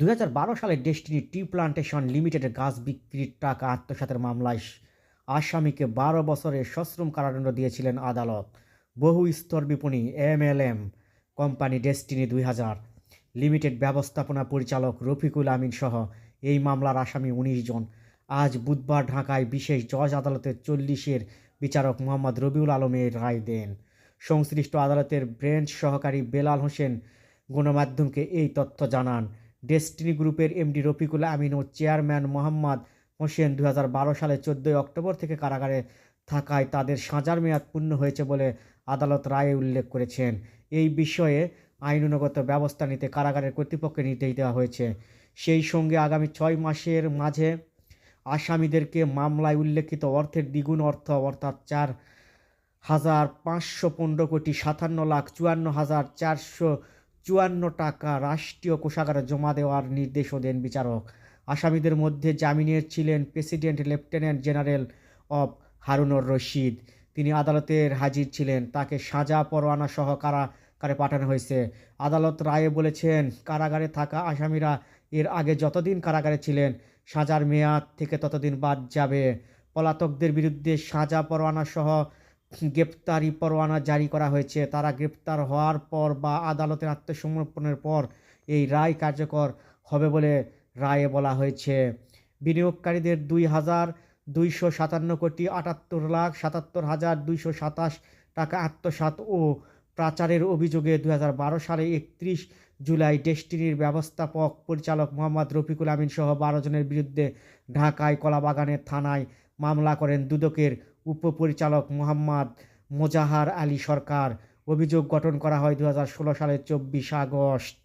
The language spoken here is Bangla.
দু হাজার বারো সালে ডেস্টিনি টি প্লান্টেশন লিমিটেডের গাছ বিক্রির টাকা আত্মসাতের মামলায় আসামিকে বারো বছরের সশ্রম কারাদণ্ড দিয়েছিলেন আদালত। বহু স্তর বিপণী এমএলএম কোম্পানি ডেস্টিনি দুই হাজার। লিমিটেড ব্যবস্থাপনা পরিচালক রফিকুল আমিন সহ এই মামলার আসামি উনিশ জন। আজ বুধবার ঢাকায় বিশেষ জজ আদালতের চল্লিশের বিচারক মোহাম্মদ রবিউল আলমের রায় দেন। সংশ্লিষ্ট আদালতের ব্রেঞ্চ সহকারী বেলাল হোসেন গণমাধ্যমকে এই তথ্য জানান। ডেস্টিনি গ্রুপের এমডি রফিকুল আমিন ও চেয়ারম্যান মোহাম্মদ হোসেন দু সালে চোদ্দোই অক্টোবর থেকে কারাগারে থাকায় তাদের সাজার মেয়াদ পূর্ণ হয়েছে বলে আদালত রায়ে উল্লেখ করেছেন। এই বিষয়ে আইনানুগত ব্যবস্থা নিতে কারাগারের কর্তৃপক্ষকে নির্দেশ দেওয়া হয়েছে। সেই সঙ্গে আগামী ছয় মাসের মাঝে আসামিদেরকে মামলায় উল্লেখিত অর্থের দ্বিগুণ অর্থ, অর্থাৎ চার হাজার পাঁচশো পনেরো কোটি সাতান্ন লাখ চুয়ান্ন হাজার চারশো চুয়ান্ন টাকা রাষ্ট্রীয় কোষাগারে জমা দেওয়ার নির্দেশও দেন বিচারক। আসামিদের মধ্যে জামিনের ছিলেন প্রেসিডেন্ট, লেফটেন্যান্ট জেনারেল অব হারুনুর রশিদ। তিনি আদালতের হাজির ছিলেন। তাকে সাজা পরোয়ানা সহ কারাগারে পাঠানো হয়েছে। আদালত রায়ে বলেছেন, কারাগারে থাকা আসামিরা এর আগে যতদিন কারাগারে ছিলেন, সাজার মেয়াদ থেকে ততদিন বাদ যাবে। পলাতকদের বিরুদ্ধে সাজা পরোয়ানা সহ গ্রেপ্তারি পরোয়ানা জারি করা হয়েছে। তারা গ্রেপ্তার হওয়ার পর বা আদালতের আত্মসমর্পণের পর এই রায় কার্যকর হবে বলে রায়ে বলা হয়েছে। বিনিয়োগকারীদের দুই হাজার দুইশো সাতান্ন কোটি আটাত্তর লাখ সাতাত্তর হাজার দুইশো সাতাশ টাকা আত্মসাৎ ও প্রাচারের অভিযোগে দু হাজার বারো সালে একত্রিশ জুলাই ডেস্টিনির ব্যবস্থাপক পরিচালক মোহাম্মদ রফিকুল আমিন সহ বারো জনের বিরুদ্ধে ঢাকায় কলাবাগানের থানায় মামলা করেন দুদকের উপপরিচালক মোহাম্মদ মোজাহার আলী সরকার। অভিযোগ গঠন করা হয় দু হাজার ষোলো সালের চব্বিশ আগস্ট।